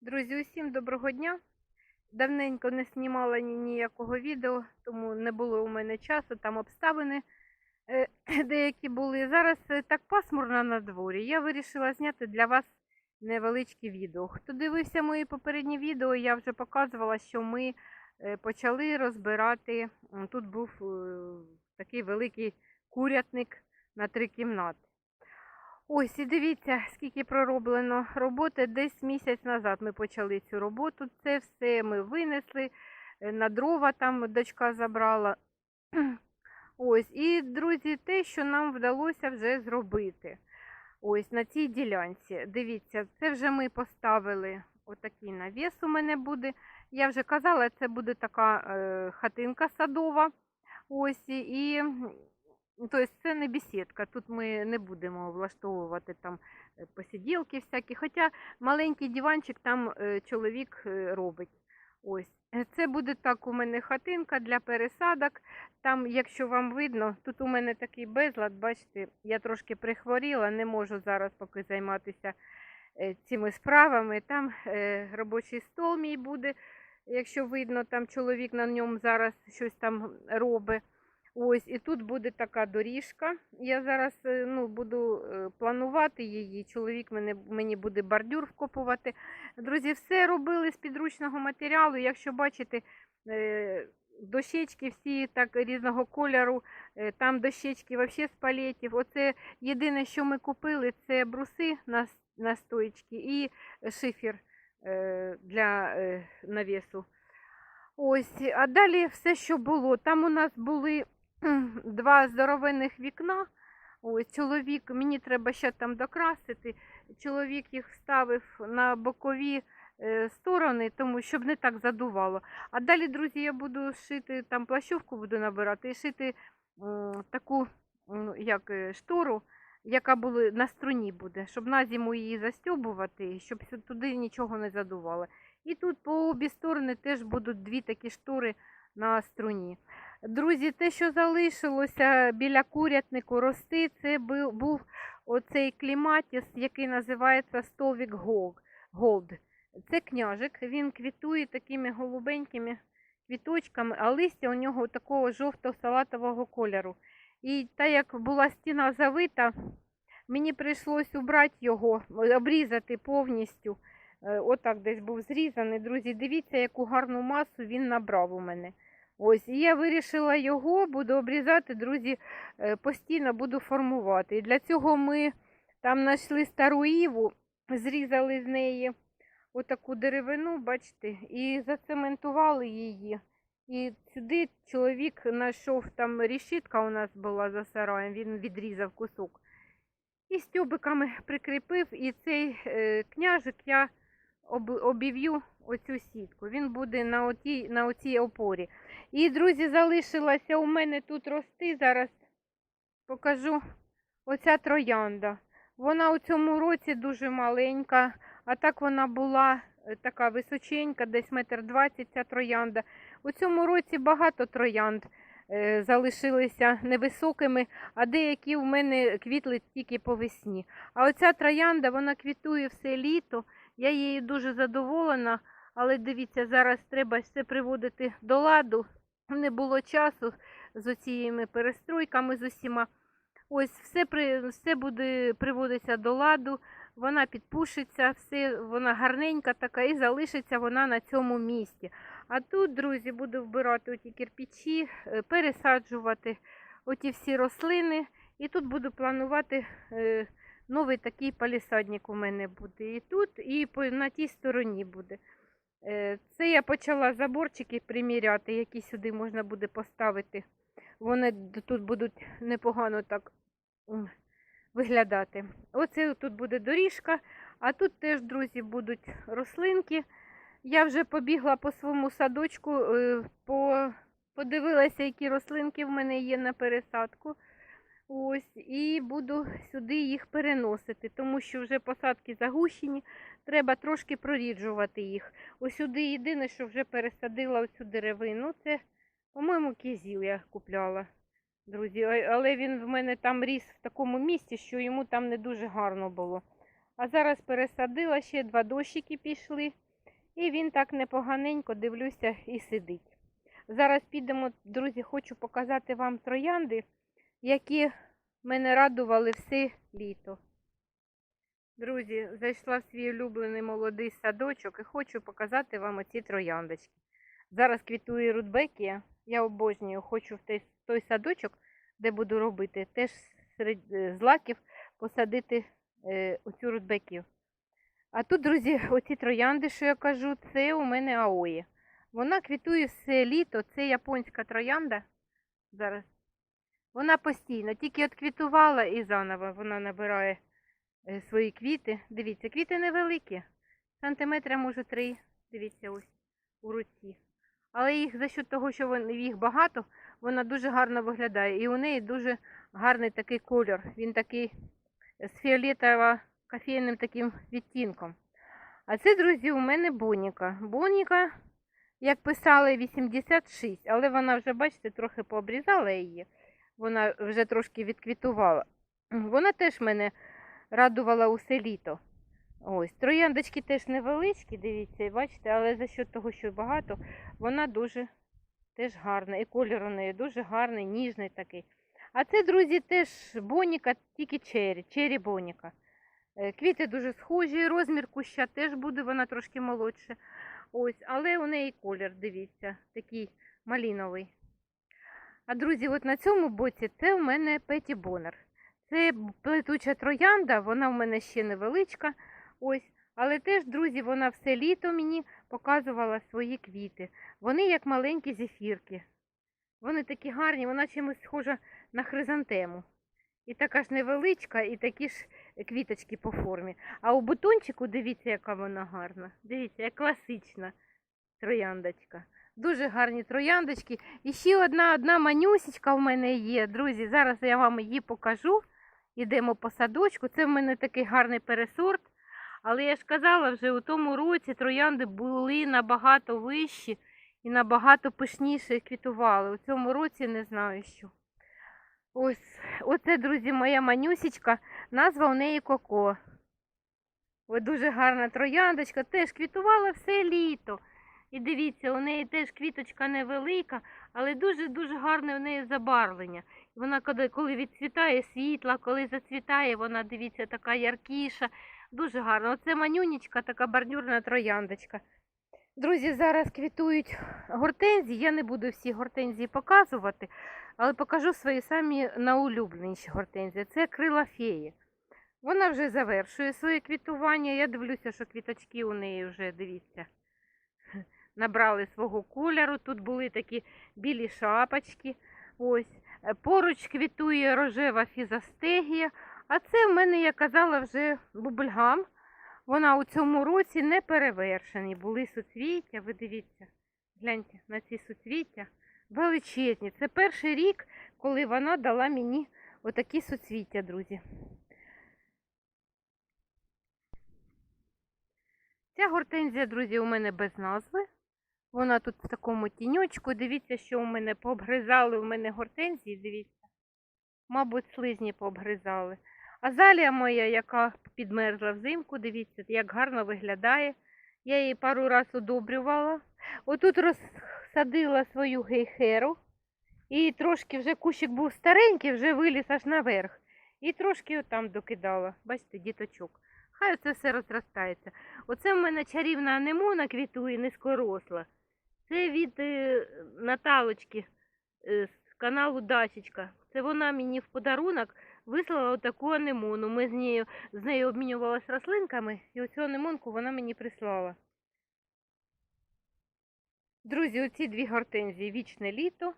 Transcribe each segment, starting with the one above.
Друзі, усім доброго дня. Давненько не знімала ніякого відео, тому не було у мене часу, там обставини е, деякі були. Зараз е, так пасмурно на дворі. Я вирішила зняти для вас невеличке відео. Хто дивився мої попередні відео, я вже показувала, що ми е, почали розбирати. Тут був такий великий курятник на три кімнати. Ось і дивіться, скільки пророблено роботи. Десь місяць назад ми почали цю роботу. Це все ми винесли е, на дрова, там дочка забрала. Ось, і, друзі, те, що нам вдалося вже зробити. Ось на цій ділянці. Дивіться, це вже ми поставили отакий навіс у мене буде. Я вже казала, це буде така е, хатинка садова. Ось і. Тобто це не бесідка, тут ми не будемо влаштовувати там е, посиділки всякі, хоча маленький диванчик там е, чоловік е, робить. Ось. Е, Це буде так у мене хатинка для пересадок. Там, якщо вам видно, тут у мене такий безлад, бачите, я трошки прихворіла, не можу зараз поки займатися цими справами. Там робочий стол мій буде, якщо видно, там чоловік на ньому зараз щось там робить. Ось, і тут буде така доріжка. Я зараз е, ну, буду е, планувати її. Чоловік мене, мені буде бордюр вкопувати. Друзі, все робили з підручного матеріалу. Якщо бачите, е, дощечки всі так різного кольору, там дощечки взагалі з палетів. Оце єдине, що ми купили, це бруси на, на стоїчки і шифер для навісу. Ось, а далі все, що було. Там у нас були два здоровенних вікна. Ось, чоловік, мені треба ще там докрасити. Чоловік їх вставив на бокові е, сторони, тому щоб не так задувало. А далі, друзі, я буду шити там плащовку буду набирати і шити таку як е, штору, яка була на струні буде, щоб на зиму її застьобувати, щоб туди нічого не задувало. І тут по обі сторони теж будуть дві такі штори на струні. Друзі, те, що залишилося біля курятнику рости, це був оцей кліматіс, який називається стовік Гол- голд. Це княжик, він квітує такими голубенькими квіточками, а листя у нього такого жовто-салатового кольору. І та як була стіна завита, мені прийшлось убрати його, обрізати повністю. Е, Отак десь був зрізаний. Друзі, дивіться, яку гарну масу він набрав у мене. Ось, і я вирішила його, буду обрізати, друзі, е, постійно буду формувати. І для цього ми там знайшли стару іву, зрізали з неї отаку деревину, бачите, і зацементували її. І сюди чоловік знайшов, там рішітка у нас була за сараєм, він відрізав кусок. І стьобиками прикріпив, і цей е, княжик я об, обів'ю оцю сітку. Він буде на, отій, на оцій опорі. І, друзі, залишилася у мене тут рости. Зараз покажу оця троянда. Вона у цьому році дуже маленька, а так вона була е, така височенька, десь метр двадцять ця троянда. У цьому році багато троянд е, залишилися невисокими, а деякі в мене квітли тільки по весні. А оця троянда, вона квітує все літо. Я її дуже задоволена, але дивіться, зараз треба все приводити до ладу. Не було часу з оціми перестройками з усіма. Ось все при все буде приводитися до ладу, вона підпушиться, все вона гарненька така і залишиться вона на цьому місці. А тут, друзі, буду вбирати оті кирпичі, е, пересаджувати оті всі рослини. І тут буду планувати е, новий такий палісадник у мене буде. І тут, і на тій стороні буде. Е, Це я почала заборчики приміряти, які сюди можна буде поставити. Вони тут будуть непогано так виглядати. Оце тут буде доріжка, а тут теж, друзі, будуть рослинки. Я вже побігла по своєму садочку, е, по, подивилася, які рослинки в мене є на пересадку. Ось, і буду сюди їх переносити, тому що вже посадки загущені, треба трошки проріджувати їх. Ось сюди єдине, що вже пересадила оцю деревину, це, по-моєму, кізіл я купляла, друзі. Але він в мене там ріс в такому місці, що йому там не дуже гарно було. А зараз пересадила, ще два дощики пішли. І він так непоганенько, дивлюся, і сидить. Зараз підемо, друзі, хочу показати вам троянди, які мене радували все літо. Друзі, зайшла в свій улюблений молодий садочок і хочу показати вам оці трояндочки. Зараз квітує рудбекія. Я обожнюю, хочу в той, той садочок, де буду робити, теж серед е, злаків посадити е, оцю рудбекію. А тут, друзі, оці троянди, що я кажу, це у мене аої. Вона квітує все літо, це японська троянда. Зараз. Вона постійно, тільки от квітувала і заново вона набирає е, свої квіти. Дивіться, квіти невеликі. Сантиметра, може, три. Дивіться, ось у руці. Але їх за счет того, що їх багато, вона дуже гарно виглядає. І у неї дуже гарний такий кольор. Він такий з фіолетово-кофейним таким відтінком. А це, друзі, у мене боніка. Боніка, як писали, 86, але вона вже, бачите, трохи пообрізала її. Вона вже трошки відквітувала. Вона теж мене радувала усе літо. Ось, трояндочки теж невеличкі, дивіться, бачите, але за счет того, що багато, вона дуже теж гарна. І колір у неї дуже гарний, ніжний такий. А це, друзі, теж боніка, тільки чері, чері боніка. Е, Квіти дуже схожі, розмір куща теж буде, вона трошки молодша. Ось, але у неї колір, дивіться, такий маліновий. А друзі, от на цьому боці це у мене Петі Бонер. Це плетуча троянда, вона в мене ще невеличка. Ось, але теж, друзі, вона все літо мені показувала свої квіти. Вони як маленькі зефірки. Вони такі гарні, вона чимось схожа на хризантему. І така ж невеличка, і такі ж квіточки по формі. А у бутончику, дивіться, яка вона гарна. Дивіться, як класична трояндочка. Дуже гарні трояндочки. І ще одна одна манюсечка в мене є. Друзі, зараз я вам її покажу. Йдемо по садочку. Це в мене такий гарний пересорт. Але я ж казала, вже у тому році троянди були набагато вищі і набагато пишніше квітували. У цьому році не знаю що. Ось, оце, друзі, моя манюсічка. Назва у неї Коко. Ось дуже гарна трояндочка, теж квітувала все літо. І дивіться, у неї теж квіточка невелика, але дуже-дуже гарне у неї забарвлення. Вона коли, відцвітає світла, коли зацвітає, вона, дивіться, така яркіша. Дуже гарно. Оце манюнічка, така бордюрна трояндочка. Друзі, зараз квітують гортензії. Я не буду всі гортензії показувати, але покажу свої самі найулюбленіші гортензії. Це крила феї. Вона вже завершує своє квітування. Я дивлюся, що квіточки у неї вже, дивіться, набрали свого кольору. Тут були такі білі шапочки. Ось. Е, Поруч квітує рожева фізастегія. А це в мене, я казала, вже бубльгам. Вона у цьому році не перевершені. Були суцвіття, ви дивіться, гляньте на ці суцвіття. Величезні. Це перший рік, коли вона дала мені отакі суцвіття, друзі. Ця гортензія, друзі, у мене без назви. Вона тут в такому тіньочку. Дивіться, що у мене пообгризали у мене гортензії, дивіться. Мабуть, слизні пообгризали. Азалія моя, яка підмерзла взимку, дивіться, як гарно виглядає. Я її пару разів удобрювала. Отут розсадила свою гейхеру. І трошки вже кущик був старенький, вже виліз аж наверх. І трошки там докидала. Бачите, діточок. Хай це все розростається. Оце в мене чарівна анемона квітує низькоросла. Це від е, Наталочки е, з каналу Дачечка. Це вона мені в подарунок вислала таку анемону. Ми з нею, з нею обмінювалися рослинками, і оцю анемонку вона мені прислала. Друзі, оці дві гортензії вічне літо.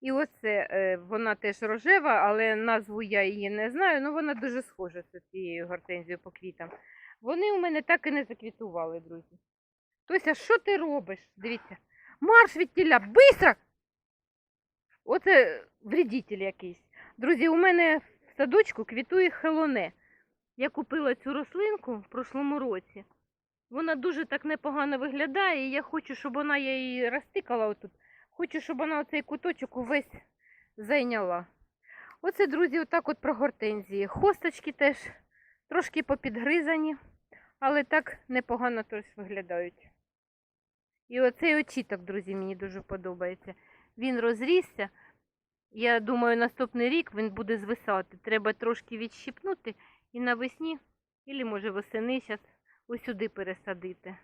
І оце е, вона теж рожева, але назву я її не знаю. Ну вона дуже схожа з цією гортензією по квітам. Вони у мене так і не заквітували, друзі. Тося, що ти робиш? Дивіться. Марш від тіля, бистро! Оце вредитель якийсь. Друзі, у мене в садочку квітує хелоне. Я купила цю рослинку в прошлому році. Вона дуже так непогано виглядає, і я хочу, щоб вона я її розтикала отут. Хочу, щоб вона оцей куточок увесь зайняла. Оце, друзі, отак от про гортензії. Хосточки теж трошки попідгризані, але так непогано теж виглядають. І оцей очіток, друзі, мені дуже подобається. Він розрісся. Я думаю, наступний рік він буде звисати. Треба трошки відщипнути і навесні, або може восени зараз ось сюди пересадити.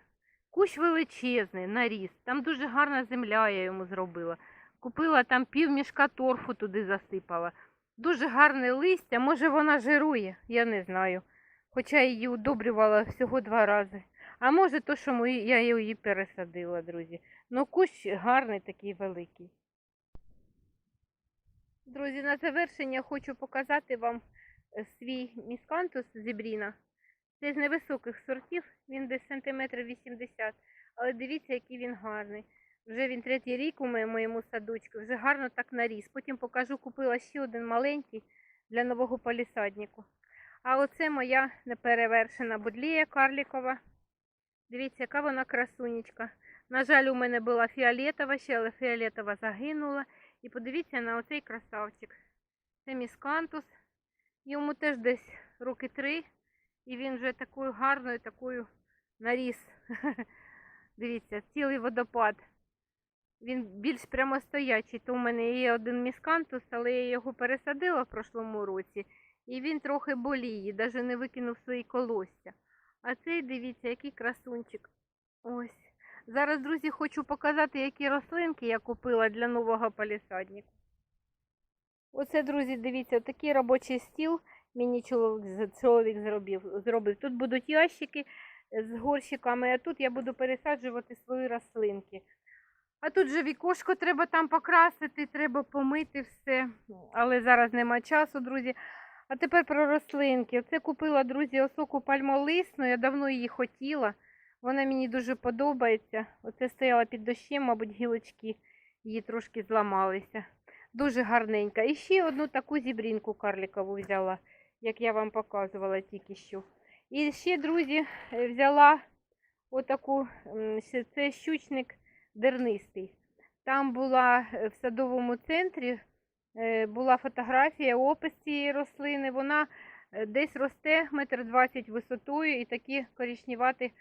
Кущ величезний, наріс. Там дуже гарна земля я йому зробила. Купила там пів мішка торфу туди засипала. Дуже гарне листя, може вона жирує, я не знаю. Хоча її удобрювала всього два рази. А може то, що я її пересадила, друзі. Ну кущ гарний такий великий. Друзі, на завершення хочу показати вам е, свій міскантус зібріна. Це з невисоких сортів, він десь сантиметрів 80, але дивіться, який він гарний. Вже він третій рік у моєму садочку, вже гарно так наріс. Потім покажу, купила ще один маленький для нового палісаднику. А оце моя неперевершена будлія карлікова. Дивіться, яка вона красунечка. На жаль, у мене була фіолетова ще, але фіолетова загинула. І подивіться на оцей красавчик. Це міскантус. Йому теж десь роки три. І він вже такою гарною, такою наріс. Дивіться, цілий водопад. Він більш прямостоячий. То у мене є один міскантус, але я його пересадила в прошлому році. І він трохи боліє, навіть не викинув свої колосся. А цей, дивіться, який красунчик. Ось. Зараз, друзі, хочу показати, які рослинки я купила для нового палісадника. Оце, друзі, дивіться, такий робочий стіл мені чоловік, чоловік зробив, зробив. Тут будуть ящики з горщиками, а тут я буду пересаджувати свої рослинки. А тут же вікошко треба там покрасити, треба помити все. Але зараз нема часу, друзі. А тепер про рослинки. Оце купила, друзі, осоку пальмолисну. Я давно її хотіла. Вона мені дуже подобається. Оце стояла під дощем, мабуть, гілочки її трошки зламалися. Дуже гарненька. І ще одну таку зібрінку карликову взяла, як я вам показувала тільки що. І ще, друзі, е, взяла отаку, це щучник дернистий. Там була е, в садовому центрі була фотографія, опис цієї рослини. Вона е, десь росте метр двадцять висотою і такі коричневаті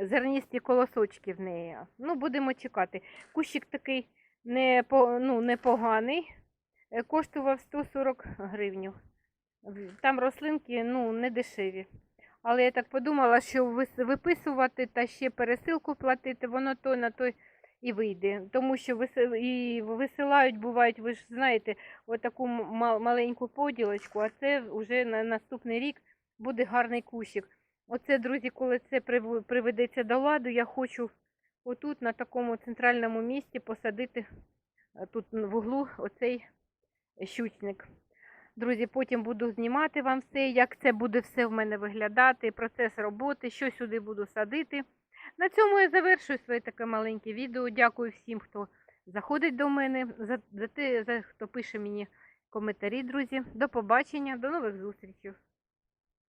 зерністі колосочки в неї. Ну, будемо чекати. Кущик такий не, ну, непоганий, е, коштував 140 гривень. Там рослинки ну, не дешеві. Але я так подумала, що виписувати та ще пересилку платити, воно той на той і вийде. Тому що і висилають, бувають, ви ж знаєте, отаку маленьку поділочку, а це вже на наступний рік буде гарний кущик. Оце, друзі, коли це приведеться до ладу, я хочу отут на такому центральному місці посадити е, тут в углу оцей щучник. Друзі, потім буду знімати вам все, як це буде все в мене виглядати, процес роботи, що сюди буду садити. На цьому я завершую своє таке маленьке відео. Дякую всім, хто заходить до мене, за, за те, за хто пише мені коментарі, друзі. До побачення, до нових зустрічей.